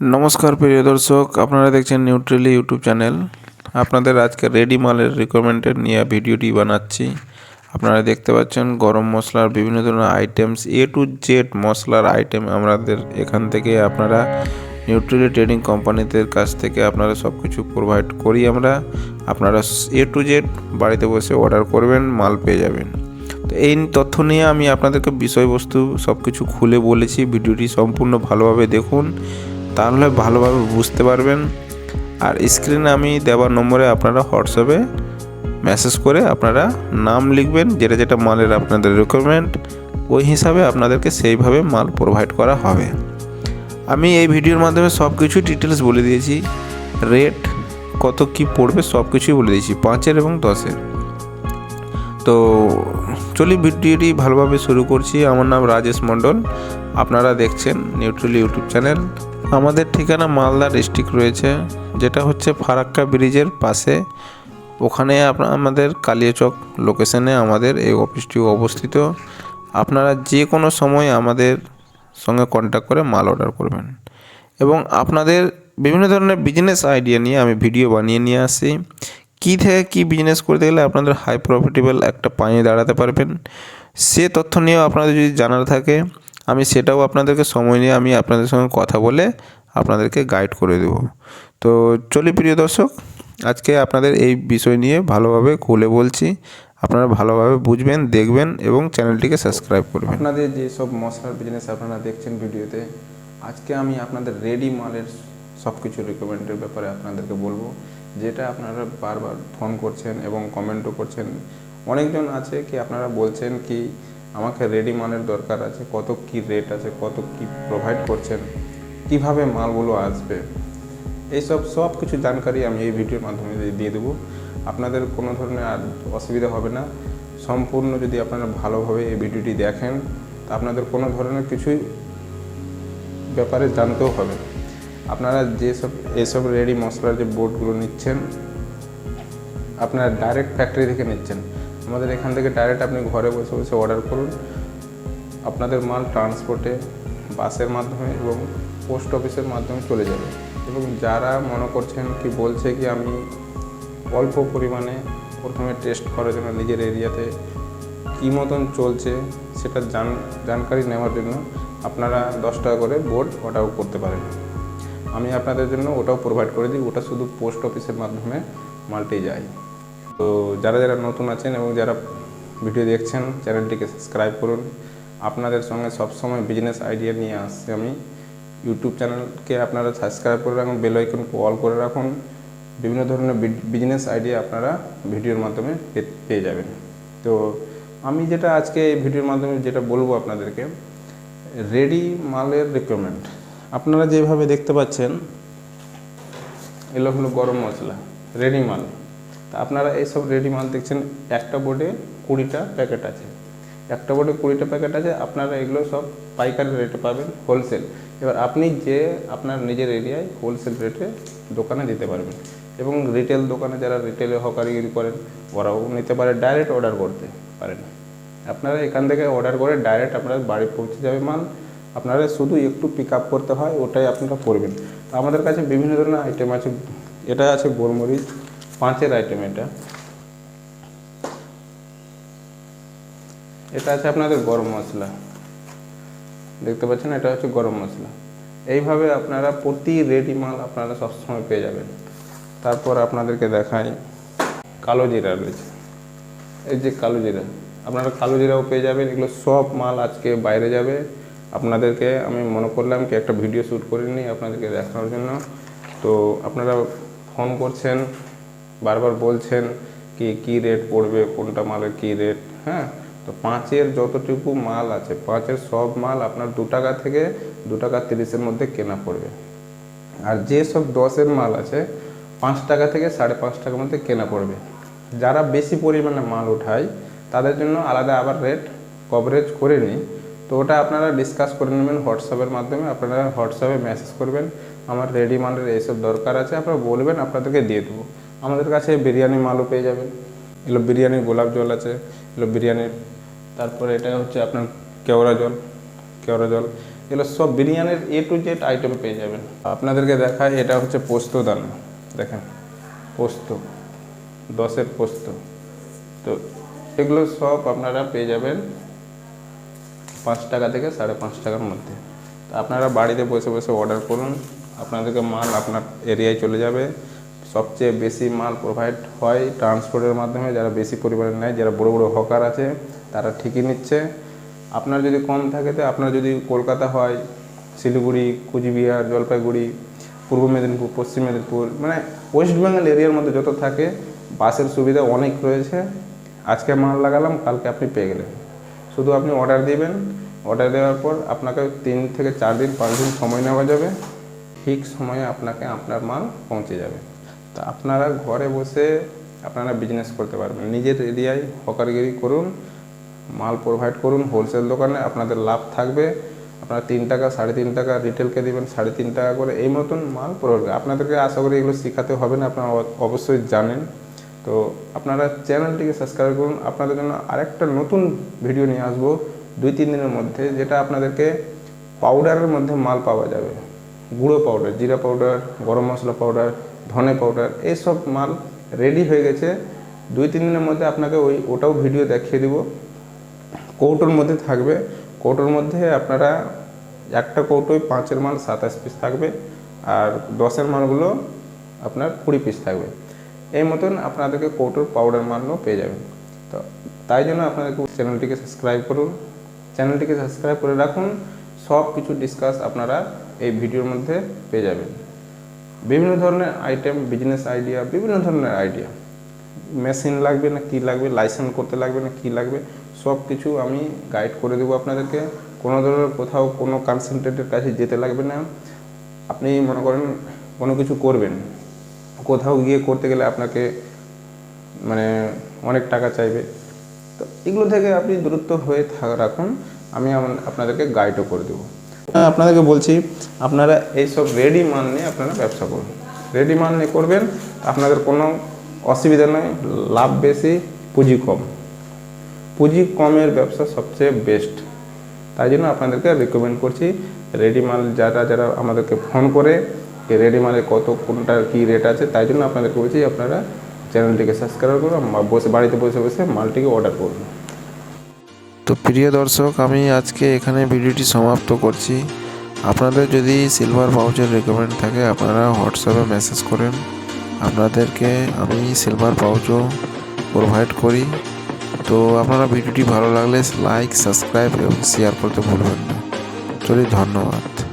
নমস্কার প্রিয় দর্শক, আপনারা দেখছেন নিউট্রেলি ইউটিউব চ্যানেল আপনাদের আজকে রেডি মালের রিকমেন্ডেড নিয়ে ভিডিওটি বানাচ্ছি। আপনারা দেখতে পাচ্ছেন গরম মশলার বিভিন্ন ধরনের আইটেমস এ টু জেড মশলার আইটেম আমাদের এখান থেকে আপনারা নিউট্রেলি ট্রেডিং কোম্পানিদের কাছ থেকে আপনারা সব কিছু প্রোভাইড করি আমরা। আপনারা এ টু জেড বাড়িতে বসে অর্ডার করবেন, মাল পেয়ে যাবেন। তো এই তথ্য নিয়ে আমি আপনাদেরকে বিষয়বস্তু সব কিছু খুলে বলেছি। ভিডিওটি সম্পূর্ণ ভালোভাবে দেখুন। তাহলে ভালোভাবে বুঝতে পারবেন। আর স্ক্রিনে আমি দেওয়ার নম্বরে আপনারা হোয়াটসঅ্যাপে মেসেজ করে আপনারা নাম লিখবেন, যেটা যেটা মালের আপনাদের রিকোয়ারমেন্ট ওই হিসাবে আপনাদেরকে সেইভাবে মাল প্রোভাইড করা হবে। আমি এই ভিডিওর মাধ্যমে সব কিছু ডিটেলস বলে দিয়েছি। রেট কত কি পড়বে সব কিছুই বলে দিয়েছি, পাঁচের এবং দশের। তো চলি ভিডিওটি ভালোভাবে শুরু করছি। আমার নাম রাজেশ মণ্ডল। আপনারা দেখছেন নিউট্রাল ইউটিউব চ্যানেল আমাদের ঠিকানা মালদা ডিস্ট্রিক্ট রয়েছে, যেটা হচ্ছে ফারাক্কা ব্রিজের পাশে। ওখানে আমাদের কালিয়াচক লোকেশনে আমাদের এই অফিসটি অবস্থিত। আপনারা যে কোনো সময় আমাদের সঙ্গে কন্ট্যাক্ট করে মাল অর্ডার করবেন। এবং আপনাদের বিভিন্ন ধরনের বিজনেস আইডিয়া নিয়ে আমি ভিডিও বানিয়ে নিয়ে আসি। কী থেকে কী বিজনেস করতে গেলে আপনাদের হাই প্রফিটেবল একটা পায়ে দাঁড়াতে পারবেন? সে তথ্য নিয়েও আপনাদের যদি জানার থাকে আমি সেটাও আপনাদেরকে সময় নিয়ে আমি আপনাদের সঙ্গে কথা বলে আপনাদেরকে গাইড করে দেব। তো চলি প্রিয় দর্শক, আজকে আপনাদের এই বিষয় নিয়ে ভালোভাবে খুলে বলছি। আপনারা ভালোভাবে বুঝবেন, দেখবেন এবং চ্যানেলটিকে সাবস্ক্রাইব করবেন। আপনাদের যে সব মশলার বিজনেস আপনারা দেখছেন ভিডিওতে, আজকে আমি আপনাদের রেডি মালের সব কিছু রিকমেন্ডের ব্যাপারে আপনাদেরকে বলব। যেটা আপনারা বারবার ফোন করছেন এবং কমেন্টও করছেন। অনেকজন আছে কি আপনারা বলছেন কি আমাকে রেডি মালের দরকার আছে, কত কি রেট আছে, কত কি প্রোভাইড করছেন, কীভাবে মালগুলো আসবে, এইসব সব কিছু জানকারি আমি এই ভিডিওর মাধ্যমে দিয়ে- দেবো। আপনাদের কোনো ধরনের আর অসুবিধা হবে না। সম্পূর্ণ যদি আপনারা ভালোভাবে এই ভিডিওটি দেখেন, তা আপনাদের কোনো ধরনের কিছুই ব্যাপারে জানতেও হবে। আপনারা যেসব, এসব রেডি মশলার যে বোর্ডগুলো নিচ্ছেন, আপনারা ডাইরেক্ট ফ্যাক্টরি থেকে নিচ্ছেন। আমাদের এখান থেকে ডাইরেক্ট আপনি ঘরে বসে বসে অর্ডার করুন। আপনাদের মাল ট্রান্সপোর্টে বাসের মাধ্যমে এবং পোস্ট অফিসের মাধ্যমে চলে যাবে। এবং যারা মনে করছেন কি, বলছে কি, আমি অল্প পরিমাণে প্রথমে টেস্ট করার জন্য নিজের এরিয়াতে কী মতন চলছে সেটা জান, জানকারি নেওয়ার জন্য আপনারা দশ টাকা করে বোর্ড ওটাও করতে পারেন। আমি আপনাদের জন্য ওটাও প্রোভাইড করে দিই, ওটা শুধু পোস্ট অফিসের মাধ্যমে মালটি যায়। তো যারা যারা নতুন আছেন এবং যারা ভিডিও দেখছেন, চ্যানেলটিকে সাবস্ক্রাইব করুন। আপনাদের সঙ্গে সবসময় বিজনেস আইডিয়া নিয়ে আসছি আমি। ইউটিউব চ্যানেলকে আপনারা সাবস্ক্রাইব করে রাখুন বেল আইকন অল করে রাখুন। বিভিন্ন ধরনের বিজনেস আইডিয়া আপনারা ভিডিওর মাধ্যমে পেয়ে যাবেন। তো আমি যেটা আজকে ভিডিওর মাধ্যমে যেটা বলব আপনাদেরকে রেডি মালের রিকোয়ারমেন্ট আপনারা যেভাবে দেখতে পাচ্ছেন এগুলো হলো গরম মশলা রেডি মাল। তা আপনারা এইসব রেডি মাল দেখছেন, একটা বোর্ডে কুড়িটা প্যাকেট আছে। একটা বোর্ডে কুড়িটা প্যাকেট আছে, আপনারা এগুলো সব পাইকারি রেটে পাবেন হোলসেল এবার আপনি যে আপনার নিজের এরিয়ায় হোলসেল রেটে দোকানে দিতে পারবেন। এবং রিটেল দোকানে যারা রিটেলে হকারিগিরি করেন, ওরাও নিতে পারে ডাইরেক্ট অর্ডার করতে পারেন আপনারা এখান থেকে অর্ডার করে ডাইরেক্ট আপনার বাড়ি পৌঁছে যাবে মাল। আপনারা শুধু একটু পিক আপ করতে হয়, ওটাই আপনারা করবেন। আমাদের কাছে বিভিন্ন ধরনের আইটেম আছে। এটা আছে গোলমরিচ পাঁচের আইটেম এটা। এটা আছে আপনাদের গরম মশলা। দেখতে পাচ্ছেন, এটা হচ্ছে গরম মশলা। এইভাবে আপনারা প্রতি রেডি মাল আপনারা সবসময় পেয়ে যাবেন। তারপর আপনাদেরকে দেখাই কালো জিরা রয়েছে। এই যে কালো জিরা, আপনারা কালো জিরাও পেয়ে যাবেন। এগুলো সব মাল আজকে বাইরে যাবে। আপনাদেরকে আমি মনে করলাম কি একটা ভিডিও শ্যুট করে নিই আপনাদেরকে দেখানোর জন্য। তো আপনারা ফোন করছেন বারবার বলছেন কি কি রেট পড়বে, কোনটা মালের কি রেট হ্যাঁ? তো পাঁচের যতটুকু মাল আছে, পাঁচের সব মাল আপনার দু টাকা থেকে দু টাকা তিরিশের মধ্যে কেনা পড়বে। আর যে সব দশের মাল আছে, পাঁচ টাকা থেকে সাড়ে পাঁচ টাকার মধ্যে কেনা পড়বে। যারা বেশি পরিমাণে মাল উঠায়, তাদের জন্য আলাদা আবার রেট কভারেজ করে নিই তো ওটা আপনারা ডিসকাস করে নেবেন হোয়াটসঅ্যাপের মাধ্যমে, আপনারা হোয়াটসঅ্যাপে মেসেজ করবেন, আমার রেডি মালের এইসব দরকার আছে, আপনারা বলবেন, আপনাদেরকে দিয়ে দেবো। আমাদের কাছে বিরিয়ানি মালও পেয়ে যাবেন। এগুলো বিরিয়ানির গোলাপ জল আছে, এগুলো বিরিয়ানির তারপরে এটা হচ্ছে আপনার কেওড়া জল কেওড়া জল। এগুলো সব বিরিয়ানির এ টু জেড আইটেম পেয়ে যাবেন। আপনাদেরকে দেখায় এটা হচ্ছে পোস্ত দানা। দেখেন, পোস্ত, দশের পোস্ত। তো এগুলো সব আপনারা পেয়ে যাবেন পাঁচ টাকা থেকে সাড়ে পাঁচ টাকার মধ্যে। তো আপনারা বাড়িতে বসে বসে অর্ডার করুন। আপনাদেরকে মাল আপনার এরিয়ায় চলে যাবে। সবচেয়ে বেশি মাল প্রোভাইড হয় ট্রান্সপোর্টের মাধ্যমে, যারা বেশি পরিমাণে নেয়, যারা বড় বড় হকার আছে, তারা ঠিকই নিচ্ছে। আপনার যদি কম থাকে তো আপনার যদি কলকাতা হয়, শিলিগুড়ি, কুচবিহার, জলপাইগুড়ি, পূর্ব মেদিনীপুর, পশ্চিম মেদিনীপুর মানে ওয়েস্ট বেঙ্গল এরিয়ার মধ্যে যত থাকে, বাসের সুবিধা অনেক রয়েছে। আজকে মাল লাগালাম, কালকে আপনি পেয়ে গেলেন। শুধু আপনি অর্ডার দিবেন অর্ডার দেওয়ার পর আপনাকে তিন থেকে চার দিন, পাঁচ দিন সময় নেওয়া যাবে। ঠিক সময়ে আপনাকে আপনার মাল পৌঁছে যাবে। তা আপনারা ঘরে বসে আপনারা বিজনেস করতে পারবেন। নিজের এরিয়ায় হকারগিরি করুন, মাল প্রোভাইড করুন হোলসেল দোকানে আপনাদের লাভ থাকবে। আপনারা তিন টাকা, সাড়ে তিন টাকা রিটেলকে দেবেন, সাড়ে তিন টাকা করে এই মতন মাল প্রোভাইড আপনাদেরকে আশা করি এগুলো শেখাতে হবে না, আপনারা অবশ্যই জানেন। তো আপনারা চ্যানেলটিকে সাবস্ক্রাইব করুন। আপনাদের জন্য আরেকটা নতুন ভিডিও নিয়ে আসব দুই, তিন দিনের মধ্যে, যেটা আপনাদেরকে পাউডারের মধ্যে মাল পাওয়া যাবে। গুঁড়ো পাউডার জিরা পাউডার গরম মশলা পাউডার ধনে পাউডার এইসব মাল রেডি হয়ে গেছে। দুই, তিন দিনের মধ্যে আপনাকে ওই, ওটাও ভিডিও দেখিয়ে দিব। কৌটোর মধ্যে থাকবে। কৌটোর মধ্যে আপনারা একটা কৌটোয় পাঁচের মাল সাতাশ পিস থাকবে আর দশের মালগুলো আপনার কুড়ি পিস থাকবে। এই মতন আপনাদেরকে কৌটোর পাউডার মালও পেয়ে যাবেন। তো তাই জন্য আপনাদেরকে চ্যানেলটিকে সাবস্ক্রাইব করুন। চ্যানেলটিকে সাবস্ক্রাইব করে রাখুন। সব কিছু ডিসকাস আপনারা এই ভিডিওর মধ্যে পেয়ে যাবেন। বিভিন্ন ধরনের আইটেম বিজনেস আইডিয়া বিভিন্ন ধরনের আইডিয়া মেশিন লাগবে না, কি লাগবে লাইসেন্স করতে লাগবে না, কি লাগবে সব কিছু আমি গাইড করে দেবো আপনাদেরকে। কোনো ধরনের কোথাও কোনো কনসালটেন্টের কাছে যেতে লাগবে না। আপনি মনে করেন কোনো কিছু করবেন, কোথাও গিয়ে করতে গেলে আপনাকে মানে অনেক টাকা চাইবে। তো এগুলো থেকে আপনি দূরত্ব হয়ে রাখুন। আমি আপনাদেরকে গাইডও করে দেবো। আপনাদেরকে বলছি, আপনারা এইসব রেডি মাল নিয়ে আপনারা ব্যবসা করুন রেডি মাল নিয়ে করবেন, আপনাদের কোনো অসুবিধা নয় লাভ বেশি, পুঁজি কম। পুঁজি কমের ব্যবসা সবচেয়ে বেস্ট তাই জন্য আপনাদেরকে রিকমেন্ড করছি রেডি মাল যারা যারা আমাদেরকে ফোন করে রেডি মালের কত কোনটার কী রেট আছে, তাই জন্য আপনাদেরকে বলছি, আপনারা চ্যানেলটিকে সাবস্ক্রাইব করুন বসে, বাড়িতে বসে বসে মালটিকে অর্ডার করুন। তো প্রিয় দর্শক, আমি আজকে এখানে ভিডিওটি সমাপ্ত করছি। আপনাদের যদি সিলভার পাউচের রেকমেন্ড থাকে, আপনারা হোয়াটসঅ্যাপে মেসেজ করেন। আপনাদেরকে আমি সিলভার পাউচও প্রোভাইড করি। তো আপনারা ভিডিওটি ভালো লাগলে লাইক সাবস্ক্রাইব এবং শেয়ার করতে ভুলবেন না। চলি ধন্যবাদ।